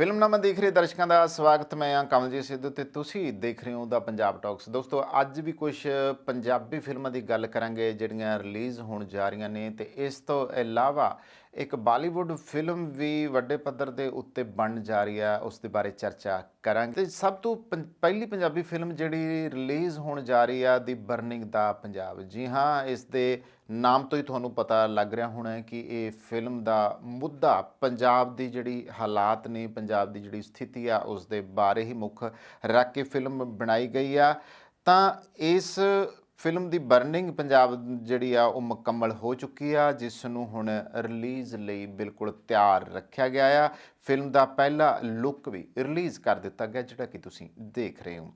Film ਫਿਲਮਨਾਮਾ ਦੇਖ ਰਹੇ ਦਰਸ਼ਕਾਂ ਦਾ ਸਵਾਗਤ, ਮੈਂ ਹਾਂ ਕਮਲਜੀਤ ਸਿੱਧੂ ਤੇ ਤੁਸੀਂ ਦੇਖ ਰਹੇ ਹੋ ਦਾ ਪੰਜਾਬ ਟਾਕਸ ਦੋਸਤੋ, ਅੱਜ ਵੀ ਕੁਝ ਪੰਜਾਬੀ ਫਿਲਮਾਂ ਦੀ ਗੱਲ ਕਰਾਂਗੇ ਜਿਹੜੀਆਂ ਰਿਲੀਜ਼ ਹੋਣ ਜਾ ਰਹੀਆਂ ਨੇ ਤੇ ਇਸ ਤੋਂ ਇਲਾਵਾ ਇੱਕ ਬਾਲੀਵੁੱਡ ਫਿਲਮ ਵੀ ਵੱਡੇ ਪੱਧਰ ਦੇ ਉੱਤੇ ਬਣ ਜਾ ਰਹੀ ਆ ਉਸ ਦੇ ਬਾਰੇ ਚਰਚਾ ਕਰਾਂਗੇ। ਤੇ ਸਭ ਤੋਂ ਪੰ- ਪਹਿਲੀ ਪੰਜਾਬੀ ਫਿਲਮ ਜਿਹੜੀ ਰਿਲੀਜ਼ ਹੋਣ ਜਾ ਰਹੀ ਆ, ਦੀ ਬਰਨਿੰਗ ਦਾ ਪੰਜਾਬ। ਜੀ ਹਾਂ, ਇਸ ਦੇ ਨਾਮ ਤੋਂ ਹੀ ਤੁਹਾਨੂੰ ਪਤਾ ਲੱਗ ਰਿਹਾ ਹੋਣਾ ਹੈ ਕਿ ਇਹ ਫਿਲਮ ਦਾ ਮੁੱਦਾ ਪੰਜਾਬ ਦੀ ਜਿਹੜੀ ਹਾਲਾਤ ਨੇ, ਪੰਜਾਬ ਦੀ ਜਿਹੜੀ ਸਥਿਤੀ ਆ, ਉਸ ਦੇ ਬਾਰੇ ਹੀ ਮੁੱਖ ਰੱਖ ਕੇ ਫਿਲਮ ਬਣਾਈ ਗਈ ਆ। ਤਾਂ ਇਸ ਫਿਲਮ ਦੀ ਬਰਨਿੰਗ ਪੰਜਾਬ ਜਿਹੜੀ ਆ, ਉਹ ਮੁਕੰਮਲ ਹੋ ਚੁੱਕੀ ਆ, ਜਿਸ ਨੂੰ ਹੁਣ ਰਿਲੀਜ਼ ਲਈ ਬਿਲਕੁਲ ਤਿਆਰ ਰੱਖਿਆ ਗਿਆ ਆ। ਫਿਲਮ ਦਾ ਪਹਿਲਾ ਲੁੱਕ ਵੀ ਰਿਲੀਜ਼ ਕਰ ਦਿੱਤਾ ਗਿਆ, ਜਿਹੜਾ ਕਿ ਤੁਸੀਂ ਦੇਖ ਰਹੇ ਹੋ।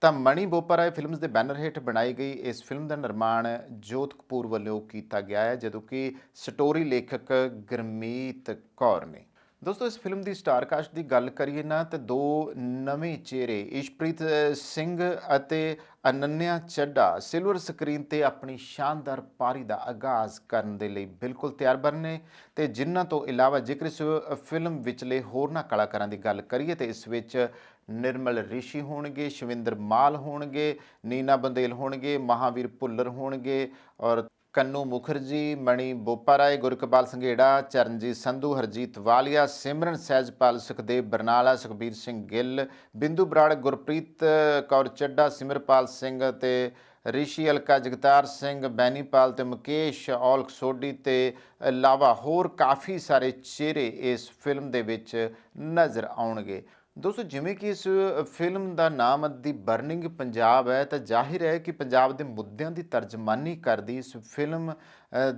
ਤਾਂ ਮਣੀ ਬੋਪਰਾਏ ਫਿਲਮਸ ਦੇ ਬੈਨਰ ਹੇਠ ਬਣਾਈ ਗਈ ਇਸ ਫਿਲਮ ਦਾ ਨਿਰਮਾਣ ਜੋਤ ਕਪੂਰ ਵੱਲੋਂ ਕੀਤਾ ਗਿਆ ਹੈ ਜਦੋਂ ਕਿ ਸਟੋਰੀ ਲੇਖਕ ਗਰਮੀਤ ਕੌਰ ਨੇ ਦੋਸਤੋ, ਇਸ ਫਿਲਮ ਦੀ ਸਟਾਰ ਕਾਸਟ ਦੀ ਗੱਲ ਕਰੀਏ ਨਾ, ਤਾਂ ਦੋ ਨਵੇਂ ਚਿਹਰੇ, ਇਸ਼ਪ੍ਰੀਤ ਸਿੰਘ ਅਤੇ ਅਨੰਨਿਆ ਚੱਡਾ ਸਿਲਵਰ ਸਕਰੀਨ ਤੇ ਆਪਣੀ ਸ਼ਾਨਦਾਰ ਪਾਰੀ ਦਾ ਆਗਾਜ਼ ਕਰਨ ਦੇ ਲਈ ਬਿਲਕੁਲ ਤਿਆਰ ਬਣ ਨੇ। ਤੇ ਜਿਨ੍ਹਾਂ ਤੋਂ ਇਲਾਵਾ ਜੇਕਰ ਇਸ ਫਿਲਮ ਵਿਚਲੇ ਹੋਰਨਾਂ ਕਲਾਕਾਰਾਂ ਦੀ ਗੱਲ ਕਰੀਏ, ਤੇ ਇਸ ਵਿੱਚ ਨਿਰਮਲ ਰਿਸ਼ੀ ਹੋਣਗੇ, ਸ਼ਵਿੰਦਰ ਮਾਲ ਹੋਣਗੇ, ਨੀਨਾ ਬੰਦੇਲ ਹੋਣਗੇ, ਮਹਾਵੀਰ ਭੁੱਲਰ ਹੋਣਗੇ ਔਰ ਕੰਨੂ ਮੁਖਰਜੀ, ਮਣੀ ਬੋਪਾਰਾਏ, ਗੁਰਕਪਾਲ ਸੰਘੇੜਾ, ਚਰਨਜੀਤ ਸੰਧੂ, ਹਰਜੀਤ ਵਾਲੀਆ, ਸਿਮਰਨ ਸਹਿਜਪਾਲ, ਸੁਖਦੇਵ ਬਰਨਾਲਾ, ਸੁਖਬੀਰ ਸਿੰਘ ਗਿੱਲ, ਬਿੰਦੂ ਬਰਾੜ, ਗੁਰਪ੍ਰੀਤ ਕੌਰ ਚੱਡਾ ਸਿਮਰਪਾਲ ਸਿੰਘ ਤੇ ਰਿਸ਼ੀ ਅਲਕਾ, ਜਗਤਾਰ ਸਿੰਘ, ਬੈਨੀਪਾਲ ਤੇ ਮੁਕੇਸ਼, ਔਲਖ ਸੋਢੀ ਤੇ ਇਲਾਵਾ ਹੋਰ ਕਾਫੀ ਸਾਰੇ ਚਿਹਰੇ ਇਸ ਫਿਲਮ ਦੇ ਵਿੱਚ ਨਜ਼ਰ ਆਉਣਗੇ। ਦੋਸਤੋ, ਜਿਵੇਂ ਕਿ ਇਸ ਫਿਲਮ ਦਾ ਨਾਮ ਦੀ ਬਰਨਿੰਗ ਪੰਜਾਬ ਹੈ, ਤਾਂ ਜ਼ਾਹਿਰ ਹੈ ਕਿ ਪੰਜਾਬ ਦੇ ਮੁੱਦਿਆਂ ਦੀ ਤਰਜਮਾਨੀ ਕਰਦੀ ਇਸ ਫਿਲਮ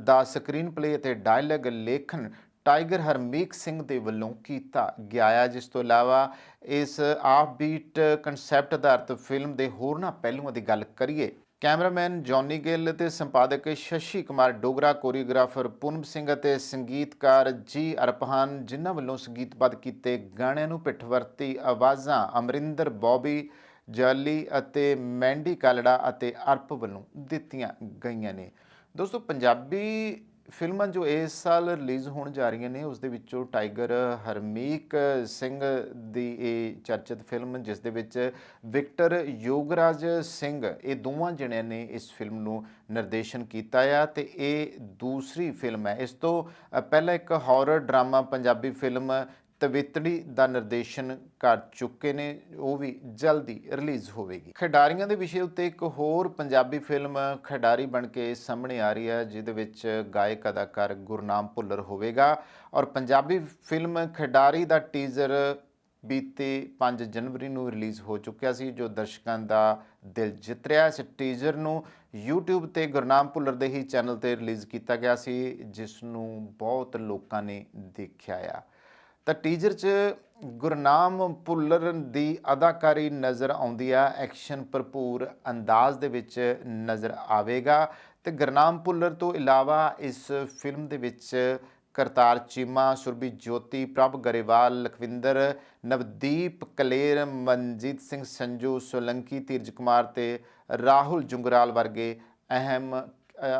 ਦਾ ਸਕਰੀਨ ਪਲੇ ਅਤੇ ਡਾਇਲੌਗ ਲੇਖਨ ਟਾਈਗਰ ਹਰਮੀਕ ਸਿੰਘ ਦੇ ਵੱਲੋਂ ਕੀਤਾ ਗਿਆ ਹੈ ਜਿਸ ਤੋਂ ਇਲਾਵਾ ਇਸ ਆਫ ਬੀਟ ਕਨਸੈਪਟ ਆਧਾਰਿਤ ਫਿਲਮ ਦੇ ਹੋਰਨਾਂ ਪਹਿਲੂਆਂ ਦੀ ਗੱਲ ਕਰੀਏ। ਕੈਮਰਾਮੈਨ ਜੌਨੀ ਗਿੱਲ ਤੇ ਸੰਪਾਦਕ ਸ਼ਸ਼ੀ ਕੁਮਾਰ ਡੋਗਰਾ, ਕੋਰੀਓਗ੍ਰਾਫਰ ਪੂਨਮ ਸਿੰਘ ਅਤੇ ਸੰਗੀਤਕਾਰ ਜੀ ਅਰਪਹਾਨ ਜਿਨ੍ਹਾਂ ਵੱਲੋਂ ਸੰਗੀਤਬੱਧ ਕੀਤੇ ਗਾਣਿਆਂ ਨੂੰ ਪਿੱਠਵਰਤੀ ਆਵਾਜ਼ਾਂ ਅਮਰਿੰਦਰ, ਬੌਬੀ ਜਾਲੀ ਅਤੇ ਮੈਂਡੀ ਕਾਲੜਾ ਅਤੇ ਅਰਪ ਵੱਲੋਂ ਦਿੱਤੀਆਂ ਗਈਆਂ ਨੇ। ਦੋਸਤੋ, ਪੰਜਾਬੀ ਫਿਲਮਾਂ ਜੋ ਇਸ ਸਾਲ ਰਿਲੀਜ਼ ਹੋਣ ਜਾ ਰਹੀਆਂ ਨੇ, ਉਸ ਦੇ ਵਿੱਚੋਂ ਟਾਈਗਰ ਹਰਮੀਕ ਸਿੰਘ ਦੀ ਇਹ ਚਰਚਿਤ ਫਿਲਮ, ਜਿਸ ਦੇ ਵਿੱਚ ਵਿਕਟਰ ਯੋਗਰਾਜ ਸਿੰਘ, ਇਹ ਦੋਵਾਂ ਜਣਿਆਂ ਨੇ ਇਸ ਫਿਲਮ ਨੂੰ ਨਿਰਦੇਸ਼ਨ ਕੀਤਾ ਆ ਤੇ ਇਹ ਦੂਸਰੀ ਫਿਲਮ ਹੈ। ਇਸ ਤੋਂ ਪਹਿਲਾਂ ਇੱਕ ਹਾਰਰ ਡਰਾਮਾ ਪੰਜਾਬੀ ਫਿਲਮ ਤਵਿਤੜੀ ਦਾ ਨਿਰਦੇਸ਼ਨ ਕਰ ਚੁੱਕੇ ਨੇ, ਉਹ ਵੀ ਜਲਦੀ ਰਿਲੀਜ਼ ਹੋਵੇਗੀ। ਖਿਡਾਰੀਆਂ ਦੇ ਵਿਸ਼ੇ ਉੱਤੇ ਇੱਕ ਹੋਰ ਪੰਜਾਬੀ ਫਿਲਮ ਖਿਡਾਰੀ ਬਣ ਕੇ ਸਾਹਮਣੇ ਆ ਰਹੀ ਹੈ, ਜਿਹਦੇ ਵਿੱਚ ਗਾਇਕ ਅਦਾਕਾਰ ਗੁਰਨਾਮ ਭੁੱਲਰ ਹੋਵੇਗਾ ਔਰ ਪੰਜਾਬੀ ਫਿਲਮ ਖਿਡਾਰੀ ਦਾ ਟੀਜ਼ਰ ਬੀਤੇ 5 ਜਨਵਰੀ ਨੂੰ ਰਿਲੀਜ਼ ਹੋ ਚੁੱਕਿਆ ਸੀ, ਜੋ ਦਰਸ਼ਕਾਂ ਦਾ ਦਿਲ ਜਿੱਤ ਰਿਹਾ ਇਸ ਟੀਜ਼ਰ ਨੂੰ YouTube ਤੇ ਗੁਰਨਾਮ ਭੁੱਲਰ ਦੇ ਹੀ ਚੈਨਲ ਤੇ ਰਿਲੀਜ਼ ਕੀਤਾ ਗਿਆ ਸੀ, ਜਿਸ ਨੂੰ ਬਹੁਤ ਲੋਕਾਂ ਨੇ ਦੇਖਿਆ ਆ। ਤਾਂ ਟੀਜ਼ਰ 'ਚ ਗੁਰਨਾਮ ਭੁੱਲਰ ਦੀ ਅਦਾਕਾਰੀ ਨਜ਼ਰ ਆਉਂਦੀ ਆ ਐਕਸ਼ਨ ਭਰਪੂਰ ਅੰਦਾਜ਼ ਦੇ ਵਿੱਚ ਨਜ਼ਰ ਆਵੇਗਾ ਤੇ ਗੁਰਨਾਮ ਭੁੱਲਰ ਤੋਂ ਇਲਾਵਾ ਇਸ ਫਿਲਮ ਦੇ ਵਿੱਚ ਕਰਤਾਰ ਚੀਮਾ, ਸੁਰਬੀ ਜੋਤੀ, ਪ੍ਰਭ ਗਰੇਵਾਲ, ਲਖਵਿੰਦਰ, ਨਵਦੀਪ ਕਲੇਰ, ਮਨਜੀਤ ਸਿੰਘ ਸੰਜੂ, ਸੋਲੰਕੀ, ਧੀਰਜ ਕੁਮਾਰ ਤੇ ਰਾਹੁਲ ਜੁੰਗਰਾਲ ਵਰਗੇ ਅਹਿਮ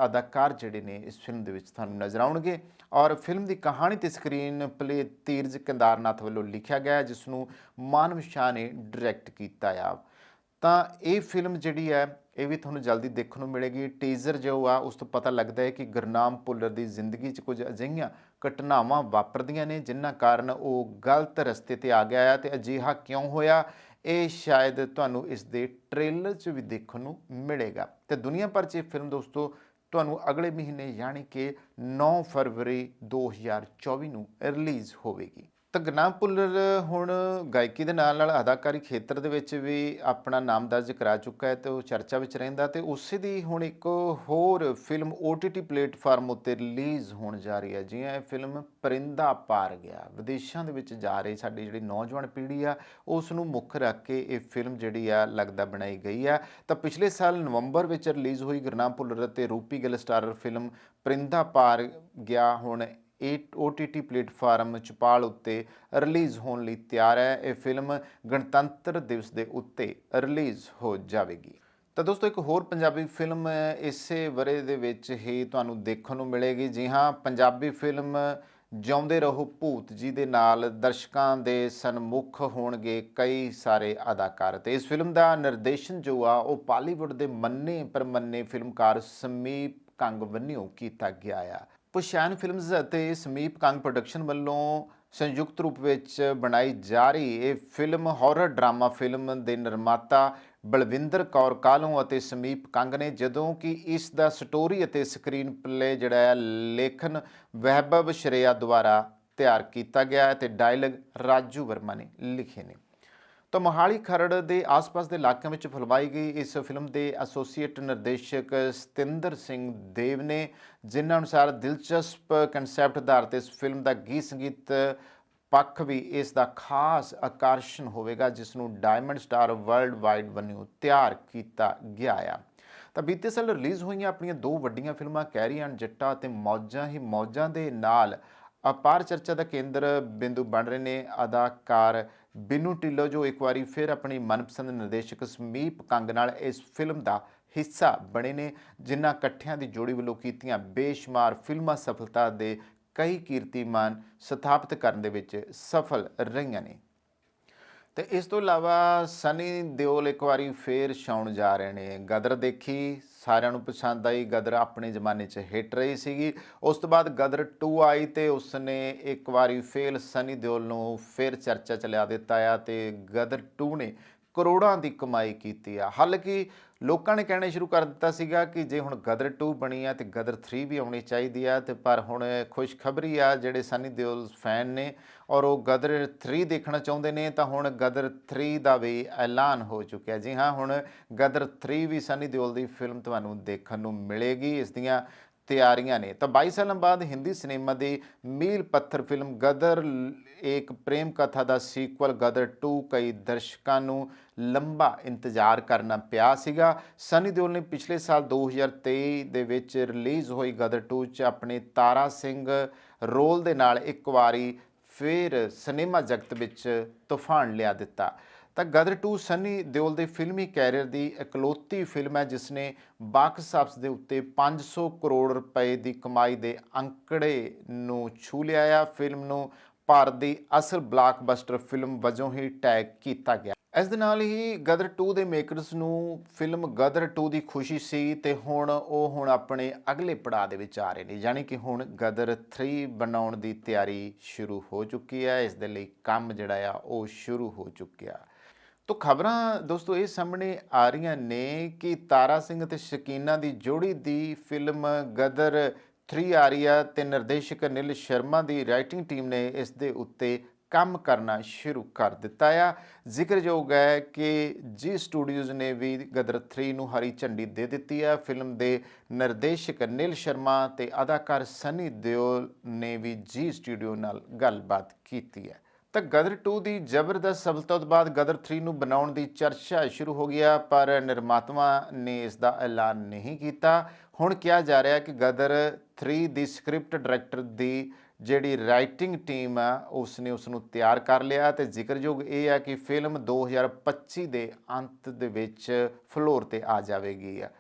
ਅਦਾਕਾਰ ਜਿਹੜੇ ਨੇ ਇਸ ਫਿਲਮ ਦੇ ਵਿੱਚ ਤੁਹਾਨੂੰ ਨਜ਼ਰ ਆਉਣਗੇ ਔਰ ਫਿਲਮ ਦੀ ਕਹਾਣੀ ਤੇ ਸਕਰੀਨ ਪਲੇ ਤੀਰਜ ਕੰਦਾਰਨਾਥ ਵੱਲੋਂ ਲਿਖਿਆ ਗਿਆ ਜਿਸ ਨੂੰ ਮਾਨਵ ਸ਼ਾਹ ਨੇ ਡਾਇਰੈਕਟ ਕੀਤਾ ਆ। ਤਾਂ ਇਹ ਫਿਲਮ ਜਿਹੜੀ ਹੈ, ਇਹ ਵੀ ਤੁਹਾਨੂੰ ਜਲਦੀ ਦੇਖਣ ਨੂੰ ਮਿਲੇਗੀ। ਟੀਜ਼ਰ ਜੋ ਆ, ਉਸ ਤੋਂ ਪਤਾ ਲੱਗਦਾ ਹੈ ਕਿ ਗੁਰਨਾਮ ਭੁੱਲਰ ਦੀ ਜ਼ਿੰਦਗੀ 'ਚ ਕੁਝ ਅਜਿਹੀਆਂ ਘਟਨਾਵਾਂ ਵਾਪਰਦੀਆਂ ਨੇ, ਜਿਨ੍ਹਾਂ ਕਾਰਨ ਉਹ ਗਲਤ ਰਸਤੇ ਤੇ ਆ ਗਿਆ ਹੈ ਤੇ ਅਜਿਹਾ ਕਿਉਂ ਹੋਇਆ, ਇਹ ਸ਼ਾਇਦ ਤੁਹਾਨੂੰ ਇਸ ਦੇ ਟ੍ਰੇਲਰ 'ਚ ਵੀ ਦੇਖਣ ਨੂੰ ਮਿਲੇਗਾ। ਤੇ ਦੁਨੀਆ ਭਰ 'ਚ ਇਹ ਫਿਲਮ ਦੋਸਤੋ ਤੁਹਾਨੂੰ ਅਗਲੇ ਮਹੀਨੇ ਯਾਨੀ ਕਿ 9 ਫਰਵਰੀ 2024 ਨੂੰ ਰਿਲੀਜ਼ ਹੋਵੇਗੀ। ਤਾਂ ਗੁਰਨਾਮ ਭੁੱਲਰ ਹੁਣ ਗਾਇਕੀ ਦੇ ਨਾਲ ਨਾਲ ਅਦਾਕਾਰੀ ਖੇਤਰ ਦੇ ਵਿੱਚ ਵੀ ਆਪਣਾ ਨਾਮ ਦਰਜ ਕਰਾ ਚੁੱਕਾ ਹੈ ਤੇ ਉਹ ਚਰਚਾ ਵਿੱਚ ਰਹਿੰਦਾ ਤੇ ਉਸੇ ਦੀ ਹੁਣ ਇੱਕ ਹੋਰ ਫਿਲਮ OTT ਪਲੇਟਫਾਰਮ ਉੱਤੇ ਰਿਲੀਜ਼ ਹੋਣ ਜਾ ਰਹੀ ਹੈ, ਜਿਵੇਂ ਇਹ ਫਿਲਮ ਪਰਿੰਦਾ ਪਾਰ ਗਿਆ। ਵਿਦੇਸ਼ਾਂ ਦੇ ਵਿੱਚ ਜਾ ਰਹੀ ਸਾਡੀ ਜਿਹੜੀ ਨੌਜਵਾਨ ਪੀੜ੍ਹੀ ਆ, ਉਸ ਨੂੰ ਮੁੱਖ ਰੱਖ ਕੇ ਇਹ ਫਿਲਮ ਜਿਹੜੀ ਆ ਲੱਗਦਾ ਬਣਾਈ ਗਈ ਆ। ਤਾਂ ਪਿਛਲੇ ਸਾਲ ਨਵੰਬਰ ਵਿੱਚ ਰਿਲੀਜ਼ ਹੋਈ ਗੁਰਨਾਮ ਭੁੱਲਰ ਅਤੇ ਰੂਪੀ ਗਿੱਲ ਸਟਾਰਰ ਫਿਲਮ ਪਰਿੰਦਾ ਪਾਰ ਗਿਆ, ਹੁਣ OTT ਪਲੇਟਫਾਰਮ ਚਪਾਲ ਉੱਤੇ ਰਿਲੀਜ਼ ਹੋਣ ਲਈ ਤਿਆਰ ਹੈ। ਇਹ ਫਿਲਮ ਗਣਤੰਤਰ ਦਿਵਸ ਦੇ ਉੱਤੇ ਰਿਲੀਜ਼ ਹੋ ਜਾਵੇਗੀ। ਤਾਂ ਦੋਸਤੋ, ਇੱਕ ਹੋਰ ਪੰਜਾਬੀ ਫਿਲਮ ਇਸੇ ਵਰੇ ਦੇ ਵਿੱਚ ਹੀ ਤੁਹਾਨੂੰ ਦੇਖਣ ਨੂੰ ਮਿਲੇਗੀ। ਜੀ ਹਾਂ, ਪੰਜਾਬੀ ਫਿਲਮ ਜਿਉਂਦੇ ਰਹੋ ਭੂਤ ਜੀ ਦੇ ਨਾਲ। ਦਰਸ਼ਕਾਂ ਦੇ ਸਨਮੁਖ ਹੋਣਗੇ ਕਈ ਸਾਰੇ ਅਦਾਕਾਰ। ਤੇ ਇਸ ਫਿਲਮ ਦਾ ਨਿਰਦੇਸ਼ਨ ਜੋ ਆ, ਉਹ ਬਾਲੀਵੁੱਡ ਦੇ ਮੰਨੇ ਪਰਮੰਨੇ ਫਿਲਮਕਾਰ ਸਮੀਪ ਕੰਗ ਵੱਲੋਂ ਕੀਤਾ ਗਿਆ ਆ। ਪੁਸ਼ਾਨ ਫਿਲਮਜ਼ ਅਤੇ ਸਮੀਪ ਕੰਗ ਪ੍ਰੋਡਕਸ਼ਨ ਵੱਲੋਂ ਸੰਯੁਕਤ ਰੂਪ ਵਿੱਚ ਬਣਾਈ ਜਾ ਰਹੀ ਇਹ ਫਿਲਮ ਹਾਰਰ ਡਰਾਮਾ ਫਿਲਮ ਦੇ ਨਿਰਮਾਤਾ ਬਲਵਿੰਦਰ ਕੌਰ ਕਾਲੋਂ ਅਤੇ ਸਮੀਪ ਕੰਗ ਨੇ, ਜਦੋਂ ਕਿ ਇਸ ਦਾ ਸਟੋਰੀ ਅਤੇ ਸਕਰੀਨ ਪਲੇ ਜਿਹੜਾ ਹੈ, ਲੇਖਨ ਵਹਿਬਬ ਸ਼ਰੇਆ ਦੁਆਰਾ ਤਿਆਰ ਕੀਤਾ ਗਿਆ ਹੈ ਤੇ ਡਾਇਲੌਗ ਰਾਜੂ ਵਰਮਾ ਨੇ ਲਿਖੇ ਨੇ। ਤਾਂ ਮੋਹਾਲੀ ਖਰੜ ਦੇ ਆਸ-ਪਾਸ ਦੇ ਇਲਾਕਿਆਂ ਵਿੱਚ ਫਿਲਮਾਈ ਗਈ ਇਸ ਫਿਲਮ ਦੇ ਐਸੋਸੀਏਟ ਨਿਰਦੇਸ਼ਕ ਸਤਿੰਦਰ ਸਿੰਘ ਦੇਵ ਨੇ, ਜਿਨ੍ਹਾਂ ਅਨੁਸਾਰ ਦਿਲਚਸਪ ਕਨਸੈਪਟ ਆਧਾਰਿਤ ਇਸ ਫਿਲਮ ਦਾ ਗੀਤ ਸੰਗੀਤ ਪੱਖ ਵੀ ਇਸ ਦਾ ਖਾਸ ਆਕਰਸ਼ਣ ਹੋਵੇਗਾ, ਜਿਸ ਨੂੰ ਡਾਇਮੰਡ ਸਟਾਰ ਵਰਲਡ ਵਾਈਡ ਵੱਲੋਂ ਤਿਆਰ ਕੀਤਾ ਗਿਆ ਆ। ਤਾਂ ਬੀਤੇ ਸਾਲ ਰਿਲੀਜ਼ ਹੋਈਆਂ ਆਪਣੀਆਂ ਦੋ ਵੱਡੀਆਂ ਫਿਲਮਾਂ, ਕੈਰੀ ਕੈਰੀਅਨ ਜੱਟਾ ਅਤੇ ਮੌਜਾਂ ਹੀ ਮੌਜਾਂ ਦੇ ਨਾਲ, ਅਪਾਰ ਚਰਚਾ ਦਾ ਕੇਂਦਰ ਬਿੰਦੂ ਬਣ ਰਹੇ ਨੇ ਅਦਾਕਾਰ ਬਿਨੂ ਢਿੱਲੋਂ ਜੋ ਇੱਕ ਵਾਰੀ ਫਿਰ ਆਪਣੀ ਮਨਪਸੰਦ ਨਿਰਦੇਸ਼ਕ ਸਮੀਪ ਕੰਗ ਨਾਲ ਇਸ ਫਿਲਮ ਦਾ ਹਿੱਸਾ ਬਣੇ ਨੇ, ਜਿਨ੍ਹਾਂ ਇਕੱਠਿਆਂ ਦੀ ਜੋੜੀ ਵੱਲੋਂ ਕੀਤੀਆਂ ਬੇਸ਼ੁਮਾਰ ਫਿਲਮਾਂ ਸਫਲਤਾ ਦੇ ਕਈ ਕੀਰਤੀਮਾਨ ਸਥਾਪਿਤ ਕਰਨ ਦੇ ਵਿੱਚ ਸਫਲ ਰਹੀਆਂ ਨੇ। ਤੇ ਇਸ ਤੋਂ ਇਲਾਵਾ ਸਨੀ ਦਿਓਲ ਇੱਕ ਵਾਰੀ ਫੇਰ ਛਾਉਣ ਜਾ ਰਹੇ ਨੇ। ਗਦਰ ਦੇਖੀ ਸਾਰਿਆਂ ਨੂੰ ਪਸੰਦ ਆਈ। ਗਦਰ ਆਪਣੇ ਜ਼ਮਾਨੇ 'ਚ ਹਿੱਟ ਰਹੀ ਸੀਗੀ। ਉਸ ਤੋਂ ਬਾਅਦ ਗਦਰ 2 ਆਈ ਤੇ ਉਸਨੇ ਇੱਕ ਵਾਰੀ ਫੇਲ ਸਨੀ ਦਿਓਲ ਨੂੰ ਫਿਰ ਚਰਚਾ ਚ ਲਿਆ ਦਿੱਤਾ ਆ ਤੇ ਗਦਰ 2 ਨੇ ਕਰੋੜਾਂ ਦੀ ਕਮਾਈ ਕੀਤੀ ਆ। ਹਾਲਾਂਕਿ ਲੋਕਾਂ ਨੇ ਕਹਿਣਾ ਸ਼ੁਰੂ ਕਰ ਦਿੱਤਾ ਸੀਗਾ ਕਿ ਜੇ ਹੁਣ ਗਦਰ 2 ਬਣੀ ਆ ਤੇ ਗਦਰ 3 ਵੀ ਆਉਣੀ ਚਾਹੀਦੀ ਆ ਤੇ ਪਰ ਹੁਣ ਖੁਸ਼ਖਬਰੀ ਆ ਜਿਹੜੇ ਸਨੀ ਦਿਓਲ ਫੈਨ ਨੇ ਔਰ ਉਹ ਗਦਰ 3 ਦੇਖਣਾ ਚਾਹੁੰਦੇ ਨੇ, ਤਾਂ ਹੁਣ ਗਦਰ 3 ਦਾ ਵੀ ਐਲਾਨ ਹੋ ਚੁੱਕਿਆ ਜੀ ਹਾਂ, ਹੁਣ ਗਦਰ 3 ਵੀ ਸਨੀ ਦਿਓਲ ਦੀ ਫਿਲਮ ਤੁਹਾਨੂੰ ਦੇਖਣ ਨੂੰ ਮਿਲੇਗੀ, ਇਸ ਦੀਆਂ ਤਿਆਰੀਆਂ ਨੇ। ਤਾਂ 22 ਸਾਲਾਂ ਬਾਅਦ ਹਿੰਦੀ ਸਿਨੇਮਾ ਦੀ ਮੀਲ ਪੱਥਰ ਫਿਲਮ ਗਦਰ ਲ- ਇੱਕ ਪ੍ਰੇਮ ਕਥਾ ਦਾ ਸੀਕਵਲ ਗਦਰ 2 ਕਈ ਦਰਸ਼ਕਾਂ ਨੂੰ ਲੰਬਾ ਇੰਤਜ਼ਾਰ ਕਰਨਾ ਪਿਆ ਸੀਗਾ। ਸਨੀ ਦਿਓਲ ਨੇ ਪਿਛਲੇ ਸਾਲ 2023 ਦੇ ਵਿੱਚ ਰਿਲੀਜ਼ ਹੋਈ ਗਦਰ 2 ਚ ਆਪਣੇ ਤਾਰਾ ਸਿੰਘ ਰੋਲ ਦੇ ਨਾਲ ਇੱਕ ਵਾਰੀ ਫਿਰ ਸਿਨੇਮਾ ਜਗਤ ਵਿੱਚ ਤੂਫਾਨ ਲਿਆ ਦਿੱਤਾ। ਤਾਂ ਗਦਰ 2 ਸਨੀ ਦਿਓਲ ਦੇ ਫਿਲਮੀ ਕੈਰੀਅਰ ਦੀ ਇਕਲੌਤੀ ਫਿਲਮ ਹੈ, ਜਿਸ ਨੇ ਬਾਕਸ ਆਫਿਸ ਦੇ ਉੱਤੇ 500 ਕਰੋੜ ਰੁਪਏ ਦੀ ਕਮਾਈ ਦੇ ਅੰਕੜੇ ਨੂੰ ਛੂ ਲਿਆ ਆ ਫਿਲਮ ਨੂੰ ਭਾਰਤ ਦੀ ਅਸਲ ਬਲਾਕਬਸਟਰ ਫਿਲਮ ਵਜੋਂ ਹੀ ਟੈਗ ਕੀਤਾ ਗਿਆ। ਇਸ ਦੇ ਨਾਲ ਹੀ ਗਦਰ 2 ਦੇ ਮੇਕਰਸ ਨੂੰ ਫਿਲਮ ਗਦਰ 2 ਦੀ ਖੁਸ਼ੀ ਸੀ ਤੇ ਹੁਣ ਉਹ ਹੁਣ ਆਪਣੇ ਅਗਲੇ ਪੜਾਅ ਦੇ ਵਿੱਚ ਆ ਰਹੇ ਨੇ, ਯਾਨੀ ਕਿ ਹੁਣ ਗਦਰ 3 ਬਣਾਉਣ ਦੀ ਤਿਆਰੀ ਸ਼ੁਰੂ ਹੋ ਚੁੱਕੀ ਹੈ। ਇਸ ਦੇ ਲਈ ਕੰਮ ਜਿਹੜਾ ਆ, ਉਹ ਸ਼ੁਰੂ ਹੋ ਚੁੱਕਿਆ। ਤੋ ਖਬਰਾਂ ਦੋਸਤੋ ਇਹ ਸਾਹਮਣੇ ਆ ਰਹੀਆਂ ਨੇ ਕਿ ਤਾਰਾ ਸਿੰਘ ਤੇ ਸ਼ਕੀਨਾ ਦੀ ਜੋੜੀ ਦੀ ਫਿਲਮ ਗਦਰ 3 ਆ ਰਹੀ ਆ ਤੇ ਨਿਰਦੇਸ਼ਕ ਨਿਲ ਸ਼ਰਮਾ ਦੀ ਰਾਈਟਿੰਗ ਟੀਮ ਨੇ ਇਸ ਦੇ ਉੱਤੇ ਕੰਮ ਕਰਨਾ ਸ਼ੁਰੂ ਕਰ ਦਿੱਤਾ ਆ। ਜ਼ਿਕਰਯੋਗ ਹੈ ਕਿ ਜੀ ਸਟੂਡੀਓਜ਼ ਨੇ ਵੀ ਗਦਰ 3 ਨੂੰ ਹਰੀ ਝੰਡੀ ਦੇ ਦਿੱਤੀ ਆ। ਫਿਲਮ ਦੇ ਨਿਰਦੇਸ਼ਕ ਨਿਲ ਸ਼ਰਮਾ ਤੇ ਅਦਾਕਾਰ ਸਨੀ ਦਿਓਲ ਨੇ ਵੀ ਜੀ ਸਟੂਡੀਓ ਨਾਲ ਗੱਲਬਾਤ ਕੀਤੀ ਹੈ। ਤਾਂ ਗਦਰ 2 ਦੀ ਜ਼ਬਰਦਸਤ ਸਫਲਤਾ ਤੋਂ ਬਾਅਦ ਗਦਰ 3 ਨੂੰ ਬਣਾਉਣ ਦੀ ਚਰਚਾ ਸ਼ੁਰੂ ਹੋ ਗਿਆ ਪਰ ਨਿਰਮਾਤਾਵਾਂ ਨੇ ਇਸ ਦਾ ਐਲਾਨ ਨਹੀਂ ਕੀਤਾ। ਹੁਣ ਕਿਹਾ ਜਾ ਰਿਹਾ ਹੈ ਕਿ ਗਦਰ 3 ਦੀ ਸਕ੍ਰਿਪਟ ਡਾਇਰੈਕਟਰ ਦੀ ਜਿਹੜੀ ਰਾਈਟਿੰਗ ਟੀਮ ਆ ਉਸ ਨੇ ਉਸ ਨੂੰ ਤਿਆਰ ਕਰ ਲਿਆ ਤੇ ਜ਼ਿਕਰਯੋਗ ਇਹ ਆ ਕਿ ਫਿਲਮ 2025 ਦੇ ਅੰਤ ਦੇ ਵਿੱਚ ਫਲੋਰ ਤੇ ਆ ਜਾਵੇਗੀ ਆ।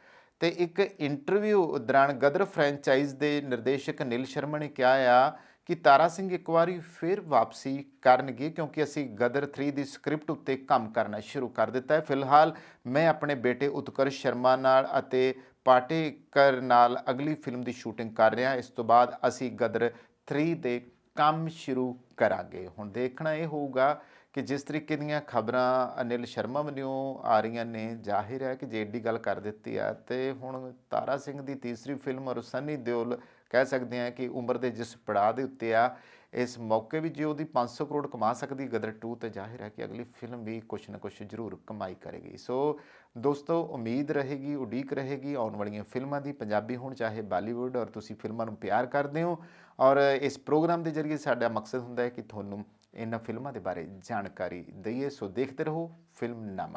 ਤੇ ਇੱਕ ਇੰਟਰਵਿਊ ਦੌਰਾਨ ਗਦਰ ਫਰੈਂਚਾਈਜ਼ ਦੇ ਨਿਰਦੇਸ਼ਕ ਨੀਲ ਸ਼ਰਮਾ ਨੇ ਕਿਹਾ ਆ ਕਿ ਤਾਰਾ ਸਿੰਘ ਇੱਕ ਵਾਰੀ ਫਿਰ ਵਾਪਸੀ ਕਰਨਗੇ ਕਿਉਂਕਿ ਅਸੀਂ ਗਦਰ 3 ਦੀ ਸਕ੍ਰਿਪਟ ਉੱਤੇ ਕੰਮ ਕਰਨਾ ਸ਼ੁਰੂ ਕਰ ਦਿੱਤਾ ਹੈ। ਫਿਲਹਾਲ ਮੈਂ ਆਪਣੇ ਬੇਟੇ ਉਤਕਰਸ਼ ਸ਼ਰਮਾ ਨਾਲ ਅਤੇ ਪਾਟੇਕਰ ਨਾਲ ਅਗਲੀ ਫਿਲਮ ਦੀ ਸ਼ੂਟਿੰਗ ਕਰ ਰਿਹਾ। ਇਸ ਤੋਂ ਬਾਅਦ ਅਸੀਂ ਗਦਰ 3 ਦੇ ਕੰਮ ਸ਼ੁਰੂ ਕਰਾਂਗੇ। ਹੁਣ ਦੇਖਣਾ ਇਹ ਹੋਊਗਾ ਕਿ ਜਿਸ ਤਰੀਕੇ ਦੀਆਂ ਖਬਰਾਂ ਅਨਿਲ ਸ਼ਰਮਾ ਵੱਲੋਂ ਆ ਰਹੀਆਂ ਨੇ, ਜ਼ਾਹਿਰ ਹੈ ਕਿ ਜੇ ਏਡੀ ਗੱਲ ਕਰ ਦਿੱਤੀ ਆ, ਤੇ ਹੁਣ ਤਾਰਾ ਸਿੰਘ ਦੀ ਤੀਸਰੀ ਫਿਲਮ ਔਰ ਸਨੀ ਦਿਓਲ ਕਹਿ ਸਕਦੇ ਹਾਂ ਕਿ ਉਮਰ ਦੇ ਜਿਸ ਪੜਾਅ ਦੇ ਉੱਤੇ ਆ ਇਸ ਮੌਕੇ ਵੀ ਜੇ ਉਹਦੀ 500 ਕਰੋੜ ਕਮਾ ਸਕਦੀ ਗਦਰ 2 ਤੇ ਜ਼ਾਹਿਰ ਹੈ ਕਿ ਅਗਲੀ ਫਿਲਮ ਵੀ ਕੁਛ ਨਾ ਕੁਛ ਜ਼ਰੂਰ ਕਮਾਈ ਕਰੇਗੀ। ਸੋ ਦੋਸਤੋ, ਉਮੀਦ ਰਹੇਗੀ, ਉਡੀਕ ਰਹੇਗੀ, ਆਉਣ ਵਾਲੀਆਂ ਫਿਲਮਾਂ ਦੀ ਪੰਜਾਬੀ ਹੋਣ, ਚਾਹੇ ਬਾਲੀਵੁੱਡ ਔਰ ਤੁਸੀਂ ਫਿਲਮਾਂ ਨੂੰ ਪਿਆਰ ਕਰਦੇ ਹੋ। ਔਰ ਇਸ ਪ੍ਰੋਗਰਾਮ ਦੇ ਜ਼ਰੀਏ ਸਾਡਾ ਮਕਸਦ ਹੁੰਦਾ ਹੈ ਕਿ ਤੁਹਾਨੂੰ ਇਹਨਾਂ ਫਿਲਮਾਂ ਦੇ ਬਾਰੇ ਜਾਣਕਾਰੀ ਦਈਏ। ਸੋ ਦੇਖਦੇ ਰਹੋ ਫਿਲਮ ਨਾਮਾ।